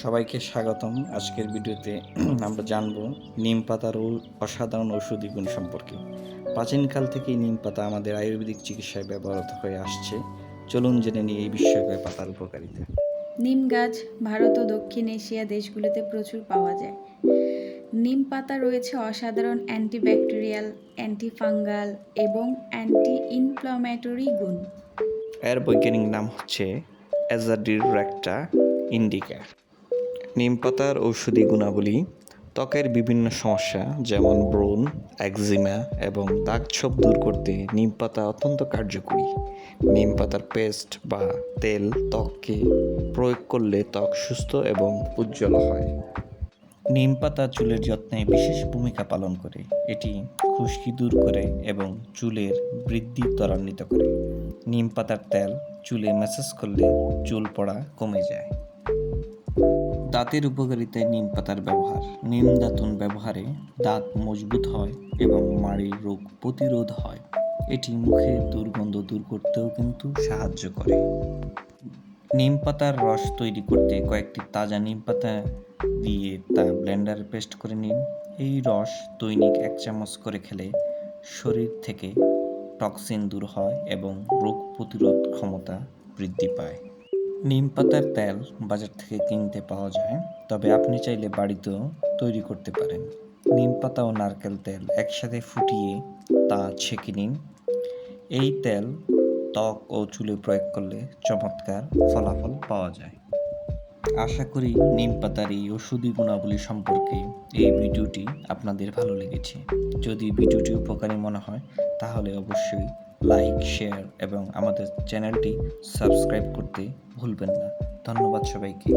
সবাইকে স্বাগতম। আজকের ভিডিওতে আমরা জানব নিম পাতার অসাধারণ ঔষধি গুণ সম্পর্কে। প্রাচীনকাল থেকেই নিম পাতা আমাদের আয়ুর্বেদিক চিকিৎসায় ব্যবহৃত হয়ে আসছে। চলুন জেনে নিই এই বিস্ময়কর পাতার উপকারিতা। নিম গাছ ভারত ও দক্ষিণ এশিয়া দেশগুলোতে প্রচুর পাওয়া যায়। নিম পাতা রয়েছে অসাধারণ অ্যান্টিব্যাকটেরিয়াল অ্যান্টিফাঙ্গাল এবং অ্যান্টি ইনফ্লামেটরি গুণ। এর বৈজ্ঞানিক নাম হচ্ছে অ্যাজাডির রেক্টা ইন্ডিকা। নিম পাতার ঔষধি গুণাবলী, ত্বকের বিভিন্ন সমস্যা যেমন ব্রণ, একজিমা এবং দাগছোপ দূর করতে নিম পাতা অত্যন্ত কার্যকরী। নিম পাতার পেস্ট বা তেল ত্বককে প্রয়োগ করলে ত্বক সুস্থ এবং উজ্জ্বল হয়। নিম পাতা চুলের যত্নে বিশেষ ভূমিকা পালন করে। এটি খুশকি দূর করে এবং চুলের বৃদ্ধি ত্বরান্বিত করে। নিম পাতার তেল চুলে ম্যাসাজ করলে চুল পড়া কমে যায়। দাঁতের উপকারিতায় নিম পাতার ব্যবহার। নিম দাঁতুন ব্যবহারে দাঁত মজবুত হয় এবং মাড়ির রোগ প্রতিরোধ হয়। এটি মুখের দুর্গন্ধ দূর করতেও কিন্তু সাহায্য করে। নিম পাতার রস তৈরি করতে কয়েকটি তাজা নিম পাতা দিয়ে তা ব্লেন্ডারে পেস্ট করে নিন। এই রস দৈনিক এক চামচ করে খেলে শরীর থেকে টক্সিন দূর হয় এবং রোগ প্রতিরোধ ক্ষমতা বৃদ্ধি পায়। নিম পাতার তেল বাজার থেকে কিনতে পাওয়া যায়, তবে আপনি চাইলে বাড়িতেও তৈরি করতে পারেন। নিম পাতা ও নারকেল তেল একসাথে ফুটিয়ে তা ছেঁকে নিন। এই তেল ত্বক ও চুলে প্রয়োগ করলে চমৎকার ফলাফল পাওয়া যায়। আশা করি নিম পাতার এই ওষুধি গুণাবলী সম্পর্কে এই ভিডিওটি আপনাদের ভালো লেগেছে। যদি ভিডিওটি উপকারী মনে হয়, তাহলে অবশ্যই লাইক শেয়ার এবং আমাদের চ্যানেলটি সাবস্ক্রাইব করতে ভুলবেন না। ধন্যবাদ সবাইকে।